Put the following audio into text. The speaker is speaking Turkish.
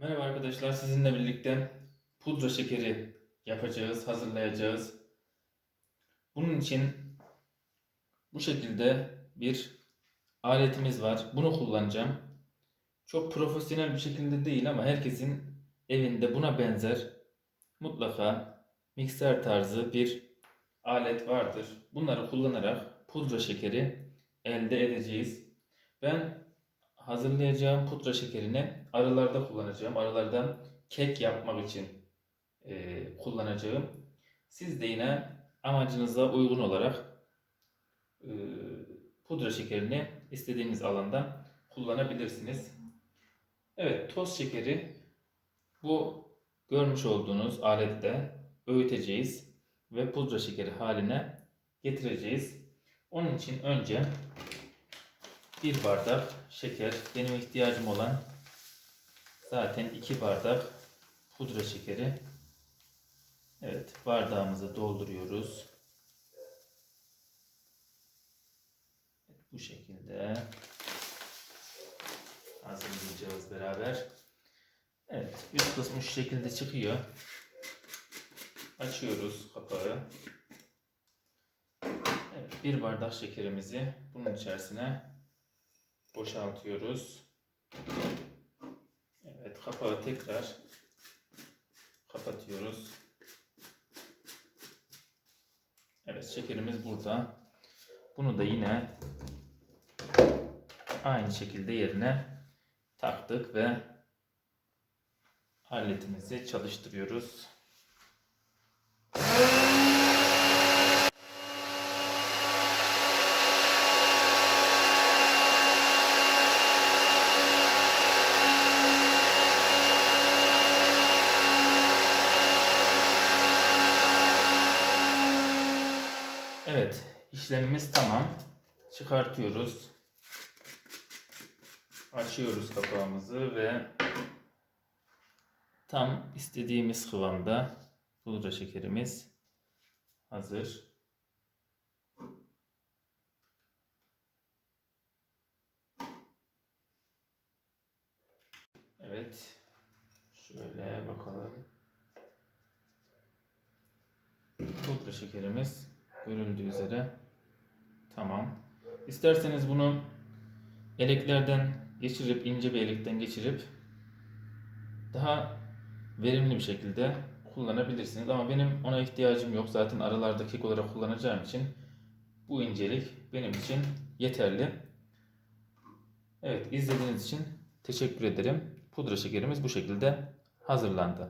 Arkadaşlar sizinle birlikte pudra şekeri yapacağız, hazırlayacağız. Bunun için bu şekilde bir aletimiz var. Bunu kullanacağım. Çok profesyonel bir şekilde değil ama herkesin evinde buna benzer mutlaka mikser tarzı bir alet vardır. Bunları kullanarak pudra şekeri elde edeceğiz. Ben hazırlayacağım pudra şekerini arılarda kullanacağım. Arılardan kek yapmak için e, kullanacağım. Siz de yine amacınıza uygun olarak e, pudra şekerini istediğiniz alanda kullanabilirsiniz. Evet, toz şekeri bu görmüş olduğunuz alette öğüteceğiz ve pudra şekeri haline getireceğiz. Onun için önce bir bardak şeker, benim ihtiyacım olan zaten iki bardak pudra şekeri. Evet, bardağımızı dolduruyoruz. Bu şekilde hazırlayacağız beraber. Evet, üst kısmı şu şekilde çıkıyor. Açıyoruz kapağı. Evet, bir bardak şekerimizi bunun içerisine boşaltıyoruz. Evet, kapağı tekrar kapatıyoruz. Evet, şekerimiz burada. Bunu da yine aynı şekilde yerine taktık ve aletimizi çalıştırıyoruz. Evet, işlemimiz tamam. Çıkartıyoruz. Açıyoruz kapağımızı ve tam istediğimiz kıvamda pudra şekerimiz hazır. Evet. Şöyle bakalım. Pudra şekerimiz görüldüğü üzere tamam. İsterseniz bunu eleklerden geçirip ince bir elekten geçirip daha verimli bir şekilde kullanabilirsiniz. Ama benim ona ihtiyacım yok. Zaten aralarda kek olarak kullanacağım için bu incelik benim için yeterli. Evet izlediğiniz için teşekkür ederim. Pudra şekerimiz bu şekilde hazırlandı.